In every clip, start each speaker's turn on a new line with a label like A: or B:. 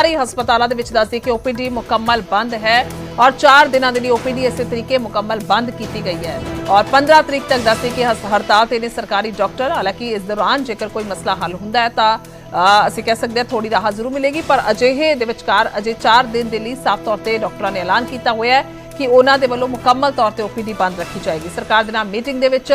A: ਸਾਰੇ ਹਸਪਤਾਲਾਂ ਦੇ ਵਿੱਚ ਦੱਸਦੀ ਕਿ ਓਪੀਡੀ ਮੁਕੰਮਲ ਬੰਦ ਹੈ ਔਰ 4 ਦਿਨਾਂ ਦੇ ਲਈ ਓਪੀਡੀ ਇਸੇ ਤਰੀਕੇ ਮੁਕੰਮਲ ਬੰਦ ਕੀਤੀ ਗਈ ਹੈ। ਔਰ 15 ਤਰੀਕ ਤੱਕ ਦੱਸਦੀ ਕਿ ਹੜਤਾਲ ਤੇ ਨੇ ਸਰਕਾਰੀ ਡਾਕਟਰ, ਹਾਲਾਂਕਿ ਇਸ ਦੌਰਾਨ ਜੇਕਰ ਕੋਈ ਮਸਲਾ ਹੱਲ ਹੁੰਦਾ ਹੈ ਤਾਂ ਅਸੀਂ ਕਹਿ ਸਕਦੇ ਹਾਂ ਥੋੜੀ ਰਾਹਤ ਜ਼ਰੂਰ ਮਿਲੇਗੀ, ਪਰ ਅਜਿਹੇ ਦੇ ਵਿਚਕਾਰ ਅਜੇ 4 ਦਿਨ ਦੇ ਲਈ ਸਾਫ਼ ਤੌਰ ਤੇ ਡਾਕਟਰਾਂ ਨੇ ਐਲਾਨ ਕੀਤਾ ਹੋਇਆ ਹੈ ਕਿ ਉਹਨਾਂ ਦੇ ਵੱਲੋਂ ਮੁਕੰਮਲ ਤੌਰ ਤੇ ਓਪੀਡੀ ਬੰਦ ਰੱਖੀ ਜਾਏਗੀ। ਸਰਕਾਰ ਦੇ ਨਾਲ ਮੀਟਿੰਗ ਦੇ ਵਿੱਚ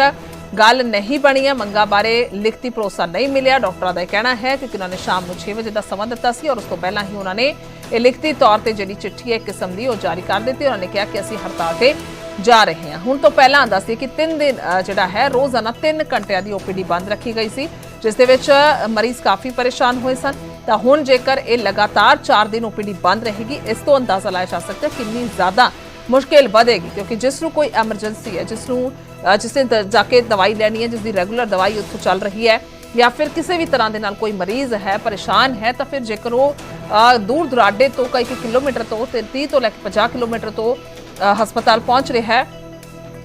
A: ਗੱਲ ਨਹੀਂ ਬਣੀ ਹੈ, ਮੰਗਾਂ ਬਾਰੇ ਲਿਖਤੀ ਭਰੋਸਾ ਨਹੀਂ ਮਿਲਿਆ। ਡਾਕਟਰਾਂ ਦਾ ਇਹ ਕਹਿਣਾ ਹੈ ਕਿ ਉਹਨਾਂ ਨੇ ਸ਼ਾਮ ਨੂੰ 6 ਵਜੇ ਦਾ ਸਮਾਂ ਦਿੱਤਾ ਸੀ ਔਰ ਉਸ ਤੋਂ ਪਹਿਲਾਂ ਹੀ ਉਹਨਾਂ ਨੇ ਇਹ ਲਿਖਤੀ ਤੌਰ ਤੇ ਜਿਹੜੀ ਚਿੱਠੀ ਹੈ ਇੱਕ ਕਿਸਮ ਦੀ ਉਹ ਜਾਰੀ ਕਰ ਦਿੱਤੀ। ਉਹਨਾਂ ਨੇ ਕਿਹਾ ਕਿ ਅਸੀਂ ਹੜਤਾਲ ਤੇ ਜਾ ਰਹੇ ਹਾਂ। ਹੁਣ ਤੋਂ ਪਹਿਲਾਂ ਦੱਸਦੀ ਕਿ 3 ਦਿਨ ਜਿਹੜਾ ਹੈ, ਰੋਜ਼ਾਨਾ 3 ਘੰਟਿਆਂ ਦੀ ਓਪੀਡੀ ਬੰਦ ਰੱਖੀ ਗਈ ਸੀ, ਜਿਸ ਦੇ ਵਿੱਚ ਮਰੀਜ਼ ਕਾਫੀ ਪਰੇਸ਼ਾਨ ਹੋਏ ਸਨ। ਤਾਂ ਹੁਣ ਜੇਕਰ ਇਹ ਲਗਾਤਾਰ 4 ਦਿਨ ਓਪੀਡੀ ਬੰਦ ਰਹੇਗੀ, ਇਸ ਤੋਂ ਅੰਦਾਜ਼ਾ ਲਾਇਆ ਜਾ ਸਕਦਾ ਕਿੰਨੀ ਜ਼ਿਆਦਾ ਮੁਸ਼ਕਿਲ ਵਧੇਗੀ। ਕਿਉਂਕਿ ਜਿਸ ਨੂੰ ਕੋਈ ਐਮਰਜੈਂਸੀ ਹੈ, ਜਿਸ ਨੂੰ ਜਿਸ ਨੇ ਦ- ਜਾ ਕੇ ਦਵਾਈ ਲੈਣੀ ਹੈ ਜਿਸ ਦੀ ਰੈਗੂਲਰ ਦਵਾਈ ਉੱਥੋਂ ਚੱਲ ਰਹੀ ਹੈ ਜਾਂ ਫਿਰ ਕਿਸੇ ਵੀ ਤਰ੍ਹਾਂ ਦੇ ਨਾਲ ਕੋਈ ਮਰੀਜ਼ ਹੈ ਪਰੇਸ਼ਾਨ ਹੈ ਤਾਂ ਫਿਰ ਜੇਕਰ ਉਹ ਅ, ਦੂਰ ਦੁਰਾਡੇ ਤੋਂ ਕਈ ਕਈ ਕਿਲੋਮੀਟਰ ਤੋਂ ਤੇ 30 ਤੋਂ ਲੈ ਕੇ 50 ਕਿਲੋਮੀਟਰ ਤੋਂ ਅ, ਹਸਪਤਾਲ ਪਹੁੰਚ ਰਿਹਾ ਹੈ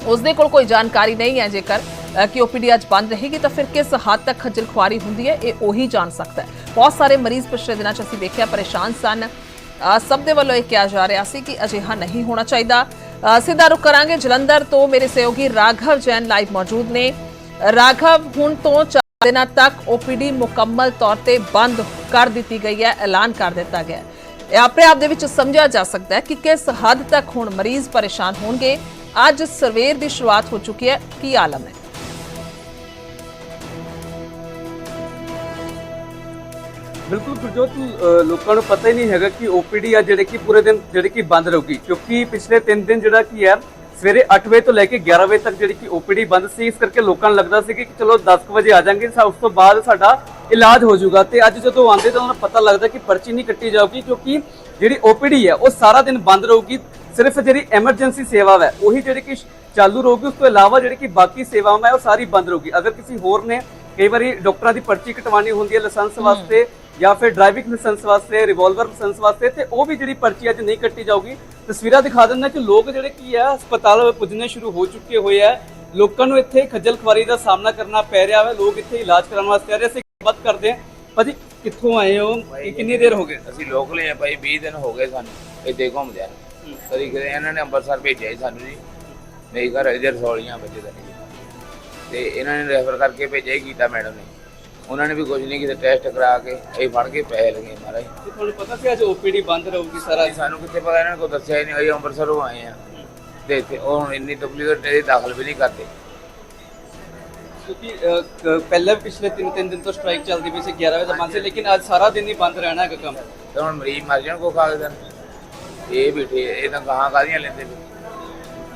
A: ਉਸ ਦੇ ਕੋਲ ਕੋਈ ਜਾਣਕਾਰੀ ਨਹੀਂ ਹੈ ਜੇਕਰ ਅ, ਕਿ ਓਪੀਡੀ ਅੱਜ ਬੰਦ ਰਹੇਗੀ ਤਾਂ ਫਿਰ ਕਿਸ ਹੱਦ ਤੱਕ ਖੱਜਲ ਖੁਆਰੀ ਹੁੰਦੀ ਹੈ ਇਹ ਉਹੀ ਜਾਣ ਸਕਦਾ ਹੈ ਬਹੁਤ ਸਾਰੇ ਮਰੀਜ਼ ਪਿਛਲੇ ਦਿਨਾਂ 'ਚ ਅਸੀਂ ਵੇਖਿਆ ਪਰੇਸ਼ਾਨ ਸਨ ਅ, ਸਭ ਦੇ ਵੱਲੋਂ ਇਹ ਕਿਹਾ ਜਾ ਰਿਹਾ ਸੀ ਕਿ ਅਜਿਹਾ ਨਹੀਂ ਹੋਣਾ ਚਾਹੀਦਾ ਅ, ਸਿੱਧਾ ਰੁਕ ਕਰਾਂਗੇ। ਜਲੰਧਰ ਤੋਂ ਮੇਰੇ ਸਹਿਯੋਗੀ ਰਾਘਵ ਜੈਨ ਲਾਈਵ ਮੌਜੂਦ ਨੇ। ਰਾਘਵ, ਹੁਣ ਤੋਂ ਚਾਰ ਦਿਨਾਂ ਤੱਕ ਓਪੀਡੀ ਮੁਕੰਮਲ ਤੌਰ ਤੇ ਬੰਦ ਕਰ ਦਿੱਤੀ ਗਈ ਹੈ, ਐਲਾਨ ਕਰ ਦਿੱਤਾ ਗਿਆ ਹੈ। ਇਹ ਆਪਣੇ ਆਪ ਦੇ ਵਿੱਚ ਸਮਝਿਆ ਜਾ ਸਕਦਾ ਹੈ ਕਿ ਕਿਸ ਹੱਦ ਤੱਕ ਹੁਣ ਮਰੀਜ਼ ਪਰੇਸ਼ਾਨ ਹੋਣਗੇ। ਅੱਜ ਸਵੇਰ ਦੀ ਸ਼ੁਰੂਆਤ ਹੋ ਚੁੱਕੀ ਹੈ। ਕੀ ਆਲਮ ਹੈ?
B: ਬਿਲਕੁਲ ਗੁਰਜੋਤ ਅ, ਲੋਕਾਂ ਨੂੰ ਪਤਾ ਹੀ ਨਹੀਂ ਹੈਗਾ ਕਿ ਓਪੀਡੀ ਆ ਜਿਹੜੇ ਕਿ ਪੂਰੇ ਦਿਨ ਜਿਹੜੀ ਕਿ ਬੰਦ ਰਹੂਗੀ। ਕਿਉਂਕਿ ਪਿਛਲੇ 3 ਦਿਨ ਜਿਹੜਾ ਕੀ ਹੈ ਸਵੇਰੇ 8 ਵਜੇ ਤੋਂ ਲੈ ਕੇ 11 ਵਜੇ ਤੱਕ ਜਿਹੜੀ ਕਿ ਓਪੀਡੀ ਬੰਦ ਸੀ ਇਸ ਕਰਕੇ ਲੋਕਾਂ ਨੂੰ ਲੱਗਦਾ ਸੀ ਕਿ ਚਲੋ 10 ਕੁ ਵਜੇ ਆ ਜਾਾਂਗੇ ਉਸ ਤੋਂ ਬਾਅਦ ਸਾਡਾ ਇਲਾਜ ਹੋ ਜਾਊਗਾ। ਤੇ ਅੱਜ ਜਦੋਂ ਆਉਂਦੇ ਤਾਂ ਉਹਨਾਂ ਨੂੰ ਪਤਾ ਲੱਗਦਾ ਕਿ ਪਰਚੀ ਨਹੀਂ ਕੱਟੀ ਜਾਊਗੀ ਕਿਉਂਕਿ ਜਿਹੜੀ ਓਪੀਡੀ ਹੈ ਉਹ ਸਾਰਾ ਦਿਨ ਬੰਦ ਰਹੂਗੀ ਸਿਰਫ ਜਿਹੜੀ ਐਮਰਜੈਂਸੀ ਸੇਵਾ ਹੈ ਉਹੀ ਜਿਹੜੀ ਕਿ ਚਾਲੂ ਰਹੂਗੀ ਉਸ ਤੋਂ ਇਲਾਵਾ ਜਿਹੜੀ ਕਿ ਬਾਕੀ ਸੇਵਾਵਾਂ ਹੈ ਉਹ ਸਾਰੀ ਬੰਦ ਰਹੂਗੀ। ਅਗਰ ਕਿਸੇ ਹੋਰ ਨੇ ਕਈ ਵਾਰੀ ਡਾਕਟਰਾਂ ਦੀ ਪਰਚੀ ਕਟਵਾਉਣੀ ਹੁੰਦੀ ਹੈ ਲਾਇਸੈਂਸ ਵਾਸਤੇ ਜਾਂ ਫਿਰ ਡਰਾਈਵਿੰਗ ਲਾਇਸੈਂਸ ਵਾਸਤੇ ਰਿਵਾਲਵਰ ਲਾਇਸੈਂਸ ਵਾਸਤੇ ਤੇ ਉਹ ਵੀ ਜਿਹੜੀ ਪਰਚੀ ਅੱਜ ਨਹੀਂ ਕੱਟੀ ਜਾਊਗੀ। ਤਸਵੀਰਾਂ ਦਿਖਾ ਦਿੰਦਾ ਕਿ ਲੋਕ ਜਿਹੜੇ ਕੀ ਆ ਹਸਪਤਾਲ ਪੁੱਜਣੇ ਸ਼ੁਰੂ ਹੋ ਚੁੱਕੇ ਹੋਏ ਆ ਲੋਕਾਂ ਨੂੰ ਇੱਥੇ ਖੱਜਲ ਖੁਆਰੀ ਦਾ ਸਾਹਮਣਾ ਕਰਨਾ ਪੈ ਰਿਹਾ ਹੈ। ਲੋਕ ਇੱਥੇ ਇਲਾਜ ਕਰਾਉਣ ਵਾਸਤੇ ਆ ਰਹੇ। ਅਸੀਂ ਬਾਤ ਕਰਦੇ ਹਾਂ। ਭਾਜੀ ਕਿੱਥੋਂ ਆਏ ਹੋ? ਇਹ ਕਿੰਨੀ ਦੇਰ ਹੋ ਗਈ
C: ਅਸੀਂ ਲੋਕਲ ਹੀ ਆ ਭਾਈ 20 ਦਿਨ ਹੋ ਗਏ ਸਾਨੂੰ। ਇੱਥੇ ਘੁੰਮਦੇ ਆ ਕਦੀ ਕਦੇ ਇਹਨਾਂ ਨੇ ਅੰਮ੍ਰਿਤਸਰ ਭੇਜਿਆ ਸਾਨੂੰ ਜੀ। ਮੇਰੇ ਘਰ ਇਧਰ ਰਸੌਲੀਆਂ ਬੱਚੇ ਦਾ ਨਹੀਂ। ਤੇ ਇਹਨਾਂ ਨੇ ਰੈਫਰ ਕਰਕੇ ਭੇਜਿਆ ਹੀ ਕੀਤਾ ਮੈਡਮ ਨੇ। ਉਹਨਾਂ ਨੇ ਵੀ ਕੁਝ ਨਹੀਂ ਕੀਤਾ ਟੈਸਟ ਕਰਾ ਕੇ ਇਹ ਫੜ ਕੇ ਪੈਸੇ ਲਗੇ ਮਹਾਰਾਜ।
B: ਤੇ ਤੁਹਾਨੂੰ ਪਤਾ ਸੀ ਅੱਜ ਓਪੀਡੀ ਬੰਦ ਰਹੂਗੀ ਸਾਰਾ?
C: ਅਸੀਂ ਸਾਨੂੰ ਕਿੱਥੇ ਪਤਾ ਇਹਨਾਂ ਨੇ ਕੋਈ ਦੱਸਿਆ ਹੀ ਨਹੀਂ ਅਸੀਂ ਅੰਮ੍ਰਿਤਸਰੋਂ ਆਏ ਆ ਤੇ ਇੱਥੇ ਉਹ ਹੁਣ ਇੰਨੀ ਤਕਲੀਫ ਤੇ ਦਾਖਲ ਵੀ ਨਹੀਂ ਕਰਦੇ।
B: ਕਿਉਂਕਿ ਅ, ਕ- ਪਹਿਲਾਂ ਵੀ ਪਿਛਲੇ 3-3 ਦਿਨ ਤੋਂ ਸਟ੍ਰਾਈਕ ਚੱਲਦੀ ਪਈ ਸੀ 11 ਵਜੇ ਦਾ ਬੰਦ ਸੀ ਲੇਕਿਨ ਅੱਜ ਸਾਰਾ ਦਿਨ ਹੀ ਬੰਦ ਰਹਿਣਾ ਹੈਗਾ ਕੰਮ।
C: ਤੇ ਹੁਣ ਮਰੀਜ਼ ਮਰ ਜਾਣ ਕੋ ਖਾ ਕੇ ਦੇਣ ਇਹ ਬੈਠੇ ਇਹ ਤਾਂ ਗਾਹਾਂ ਕਾਦੀਆਂ ਲੈਂਦੇ ਨੇ?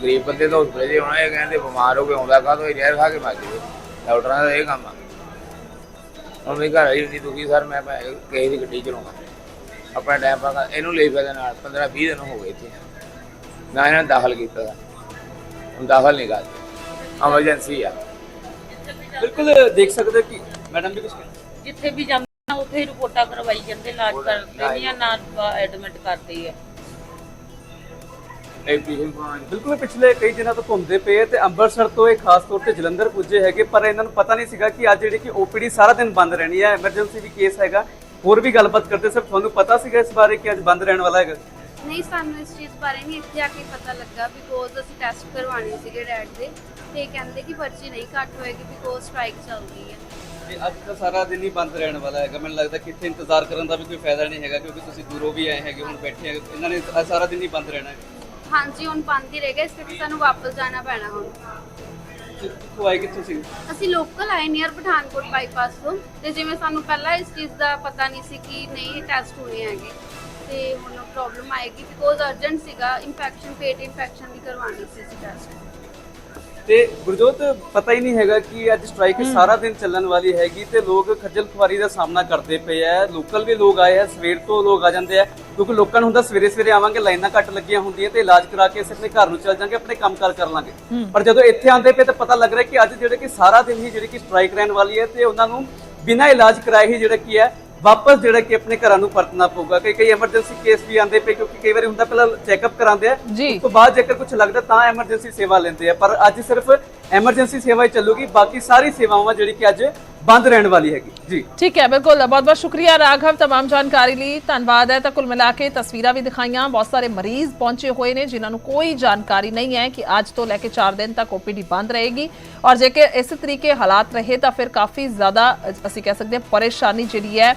C: ਗਰੀਬ ਬੰਦੇ ਤਾਂ ਹਸਪਤਾਲ ਜੇ ਆਉਣਾ ਇਹ ਕਹਿੰਦੇ ਬਿਮਾਰ ਹੋ ਕੇ ਆਉਂਦਾ ਕਾਹਤੋਂ ਇਹ ਜ਼ਹਿਰ ਖਾ ਕੇ ਮਰ ਜਾਵੇ। ਡਾਕਟਰਾਂ ਦਾ ਇਹ ਕੰਮ ਆ। ਹੁਣ ਮੇਰੇ ਘਰ ਆਈ ਹੁੰਦੀ ਦੁਖੀ ਸਰ ਮੈਂ ਭੈ- ਕਿਸੇ ਦੀ ਗੱਡੀ ਚਲਾਉਂਦਾ। ਆਪਣਾ ਟਾਈਮ ਪਾ ਇਹਨੂੰ ਲਈ ਫਿਰਦੇ ਨਾਲ 15 20 ਦਿਨ ਹੋ ਗਏ ਇੱਥੇ। ਨਾ ਇਹਨਾਂ ਨੇ ਦਾਖਲ ਕੀਤਾ। ਹੁਣ ਦਾਖਲ ਨਹੀਂ ਕਰਦੇ। ਐਮਰਜੈਂਸੀ ਆ।
B: ਬਿਲਕੁਲ ਦੇਖ ਸਕਦੇ ਹੋ ਕਿ ਮੈਡਮ ਵੀ ਕੁਝ
D: ਜਿੱਥੇ ਵੀ ਜਾਂਦੇ ਆ ਉੱਥੇ ਹੀ ਰਿਪੋਰਟਾਂ ਕਰਵਾਈ ਜਾਂਦੇ ਇਲਾਜ ਕਰਦੇ ਨਹੀਂ। ਆ ਨਾ ਐਡਮਿਟ ਕਰਦੇ ਆ।
B: ਬਿਲਕੁਲ ਪਿਛਲੇ ਕਈ ਦਿਨਾਂ ਤੋਂ ਘੁੰਮਦੇ ਪਏ ਤੇ ਅੰਮ੍ਰਿਤਸਰ ਤੋਂ ਇਹ ਖਾਸ ਤੌਰ ਤੇ ਜਲੰਧਰ ਪੁੱਜੇ ਹੈਗੇ ਪਰ ਇਹਨਾਂ ਨੂੰ ਪਤਾ ਨਹੀਂ ਸੀਗਾ ਕਿ ਅੱਜ ਜਿਹੜੀ ਕਿ ਓਪੀਡੀ ਸਾਰਾ ਦਿਨ ਬੰਦ ਰਹਿਣੀ ਹੈ ਐਮਰਜੈਂਸੀ ਵੀ ਕੇਸ ਹੈਗਾ। ਹੋਰ ਵੀ ਗੱਲਬਾਤ ਕਰਦੇ ਸਰ ਤੁਹਾਨੂੰ ਪਤਾ ਸੀਗਾ ਇਸ ਬਾਰੇ ਕਿ ਅੱਜ ਬੰਦ ਰਹਿਣ ਵਾਲਾ ਹੈਗਾ?
E: ਨਹੀਂ ਸਾਨੂੰ ਇਸ ਚੀਜ਼ ਬਾਰੇ ਨਹੀਂ ਇੱਥੇ ਆ ਕੇ ਪਤਾ ਲੱਗਾ ਬਿਕੋਜ਼ ਅਸੀਂ ਟੈਸਟ ਕਰਵਾਉਣੇ ਸੀਗੇ ਡੈਡ ਦੇ ਤੇ ਕਹਿੰਦੇ ਕਿ ਪਰਚੀ ਨਹੀਂ ਕੱਟ ਹੋਏਗੀ ਬਿਕੋਜ਼ ਸਟ੍ਰਾਈਕ ਚੱਲ ਰਹੀ ਹੈ।
B: ਤੇ ਅੱਜ ਤਾਂ ਸਾਰਾ ਦਿਨ ਹੀ ਬੰਦ ਰਹਿਣ ਵਾਲਾ ਹੈਗਾ। ਮੈਨੂੰ ਲੱਗਦਾ ਕਿ ਇੱਥੇ ਇੰਤਜ਼ਾਰ ਕਰਨ ਦਾ ਵੀ ਕੋਈ ਫਾਇਦਾ ਨਹੀਂ ਹੈਗਾ ਕਿਉਂਕਿ ਤੁਸੀਂ ਦੂਰੋਂ ਵੀ ਆਏ ਹੈਗੇ ਹੁਣ ਬੈਠੇ ਹੈਗੇ ਇਹਨਾਂ ਨੇ ਸਾਰਾ ਦਿਨ ਹੀ ਬੰਦ ਰਹਿਣਾ ਹੈ।
E: ਹਾਂਜੀ ਹੁਣ ਬੰਦ ਹੀ ਰਹੇਗਾ ਇਸ ਕਰਕੇ ਸਾਨੂੰ ਵਾਪਸ ਜਾਣਾ ਪੈਣਾ ਹੁਣ।
B: ਕਿੱਥੋਂ ਆਏ ਕਿੱਥੋਂ ਸੀ?
E: ਅਸੀਂ ਲੋਕਲ ਆਏ ਨੀਅਰ ਪਠਾਨਕੋਟ ਬਾਈਪਾਸ ਤੋਂ ਤੇ ਜਿਵੇਂ ਸਾਨੂੰ ਪਹਿਲਾਂ ਇਸ ਚੀਜ਼ ਦਾ ਪਤਾ ਨਹੀਂ ਸੀ ਕਿ ਨਹੀਂ ਟੈਸਟ ਹੋਣੇ ਹੈਗੇ ਤੇ ਹੁਣ ਪ੍ਰੋਬਲਮ ਆਏਗੀ ਬਿਕੋਜ਼ ਅਰਜੈਂਟ ਸੀਗਾ ਇਨਫੈਕਸ਼ਨ ਪੇਟ ਇਨਫੈਕਸ਼ਨ ਦੀ ਕਰਵਾਉਣੀ ਸੀ ਟੈਸਟ
B: ਤੇ ਗੁਰਜੋਤ ਪਤਾ ਹੀ ਨਹੀਂ ਹੈਗਾ ਕਿ ਅੱਜ ਸਟ੍ਰਾਈਕ ਸਾਰਾ ਦਿਨ ਚੱਲਣ ਵਾਲੀ ਹੈਗੀ ਤੇ ਲੋਕ ਖੱਜਲ ਖੁਆਰੀ ਦਾ ਸਾਹਮਣਾ ਕਰਦੇ ਪਏ ਆ। ਲੋਕਲ ਵੀ ਲੋਕ ਆਏ ਆ ਸਵੇਰ ਤੋਂ ਲੋਕ ਆ ਜਾਂਦੇ ਆ ਕਿਉਂਕਿ ਲੋਕਾਂ ਨੂੰ ਹੁੰਦਾ ਸਵੇਰੇ ਸਵੇਰੇ ਆਵਾਂਗੇ ਲਾਈਨਾਂ ਘੱਟ ਲੱਗੀਆਂ ਹੁੰਦੀਆਂ ਤੇ ਇਲਾਜ ਕਰਾ ਕੇ ਅਸੀਂ ਆਪਣੇ ਘਰ ਨੂੰ ਚੱਲ ਜਾਾਂਗੇ ਆਪਣੇ ਕੰਮਕਾਰ ਕਰ ਲਾਂਗੇ। ਪਰ ਜਦੋਂ ਇੱਥੇ ਆਉਂਦੇ ਪਏ ਤਾਂ ਪਤਾ ਲੱਗ ਰਿਹਾ ਕਿ ਅੱਜ ਜਿਹੜੇ ਕਿ ਸਾਰਾ ਦਿਨ ਹੀ ਜਿਹੜੀ ਕਿ ਸਟ੍ਰਾਈਕ ਰਹਿਣ ਵਾਲੀ ਹੈ ਤੇ ਉਹਨਾਂ ਨੂੰ ਬਿਨਾਂ ਇਲਾਜ ਕਰਾਏ ਹੀ ਜਿਹੜਾ ਕੀ ਹੈ ਵਾਪਸ ਜਿਹੜਾ ਕਿ ਆਪਣੇ ਘਰਾਂ ਨੂੰ ਪਰਤਣਾ ਪਊਗਾ ਕਈ ਕਈ ਐਮਰਜੈਂਸੀ ਕੇਸ ਵੀ ਆਉਂਦੇ ਪਏ ਕਿਉਂਕਿ ਕਈ ਵਾਰੀ ਹੁੰਦਾ ਪਹਿਲਾਂ ਚੈੱਕਅਪ ਕਰਾਉਂਦੇ ਆ
A: ਜੀ।
B: ਉਸ ਤੋਂ ਬਾਅਦ ਜੇਕਰ ਕੁਝ ਲੱਗਦਾ ਤਾਂ ਐਮਰਜੈਂਸੀ ਸੇਵਾ ਲੈਂਦੇ ਆ ਪਰ ਅੱਜ ਸਿਰਫ ਐਮਰਜੈਂਸੀ ਸੇਵਾ ਹੀ ਚੱਲੂਗੀ ਬਾਕੀ ਸਾਰੀ ਸੇਵਾਵਾਂ ਜਿਹੜੀ ਕਿ ਅੱਜ ਬੰਦ ਰਹਿਣ ਵਾਲੀ ਹੈਗੀ ਜੀ
A: ਠੀਕ ਹੈ ਬਿਲਕੁਲ ਬਹੁਤ ਬਹੁਤ ਸ਼ੁਕਰੀਆ ਰਾਘਵ तमाम ਜਾਣਕਾਰੀ ਲਈ ਧੰਨਵਾਦ ਹੈ ਤਾਂ ਕੁੱਲ ਮਿਲਾ ਕੇ ਤਸਵੀਰਾਂ ਵੀ ਦਿਖਾਈਆਂ ਬਹੁਤ ਸਾਰੇ ਮਰੀਜ਼ ਪਹੁੰਚੇ ਹੋਏ ਨੇ ਜਿਨ੍ਹਾਂ ਨੂੰ ਕੋਈ ਜਾਣਕਾਰੀ ਨਹੀਂ ਹੈ ਕਿ ਅੱਜ ਤੋਂ ਲੈ ਕੇ 4 ਦਿਨ ਤੱਕ ਓਪੀਡੀ ਬੰਦ ਰਹੇਗੀ ਔਰ ਜੇਕਰ ਇਸੇ ਤਰੀਕੇ ਹਾਲਾਤ ਰਹੇ ਤਾਂ ਫਿਰ ਕਾਫੀ ਜ਼ਿਆਦਾ ਅ, ਅਸੀਂ ਕਹਿ ਸਕਦੇ ਹਾਂ ਪਰੇਸ਼ਾਨੀ ਜਿਹੜੀ ਹੈ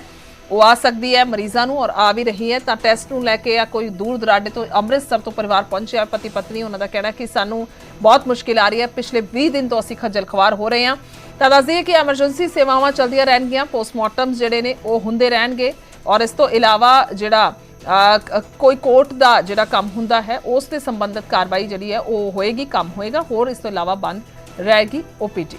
A: ਉਹ ਆ ਸਕਦੀ ਹੈ, ਮਰੀਜ਼ਾਂ ਨੂੰ ਔਰ ਆ ਵੀ ਰਹੀ ਹੈ। ਤਾਂ ਟੈਸਟ ਨੂੰ ਲੈ ਕੇ ਜਾਂ ਕੋਈ ਦੂਰ ਦਰਾਡੇ ਤੋਂ ਅੰਮ੍ਰਿਤਸਰ ਤੋਂ ਪਰਿਵਾਰ ਪਹੁੰਚਿਆ। ਪਤੀ ਪਤਨੀ ਉਹਨਾਂ ਦਾ ਕਹਿਣਾ ਕਿ ਸਾਨੂੰ ਬਹੁਤ ਮੁਸ਼ਕਿਲ ਆ ਰਹੀ ਹੈ। ਪਿਛਲੇ 20 ਦਿਨ ਤੋਂ ਅਸੀਂ ਖੱਜਲ ਖਵਾਰ ਹੋ ਰਹੇ ਹਾਂ। ਤਾਂ ਦੱਸ ਕਿ ਐਮਰਜੈਂਸੀ ਸੇਵਾਵਾਂ ਚੱਲਦੀਆਂ ਰਹਿਣਗੀਆਂ। ਪੋਸਟਮਾਰਟਮਸ ਜਿਹੜੇ ਨੇ, ਉਹ ਹੁੰਦੇ ਰਹਿਣਗੇ। ਔਰ ਇਸ ਤੋਂ ਇਲਾਵਾ ਜਿਹੜਾ ਕੋਈ ਕੋਰਟ ਦਾ ਜਿਹੜਾ ਕੰਮ ਹੁੰਦਾ ਹੈ, ਉਸ ਦੇ ਸੰਬੰਧਿਤ ਕਾਰਵਾਈ ਜਿਹੜੀ ਹੈ, ਉਹ ਹੋਏਗੀ, ਕੰਮ ਹੋਏਗਾ। ਹੋਰ ਇਸ ਤੋਂ ਇਲਾਵਾ ਬੰਦ ਰਹੇਗੀ ਓਪੀਡੀ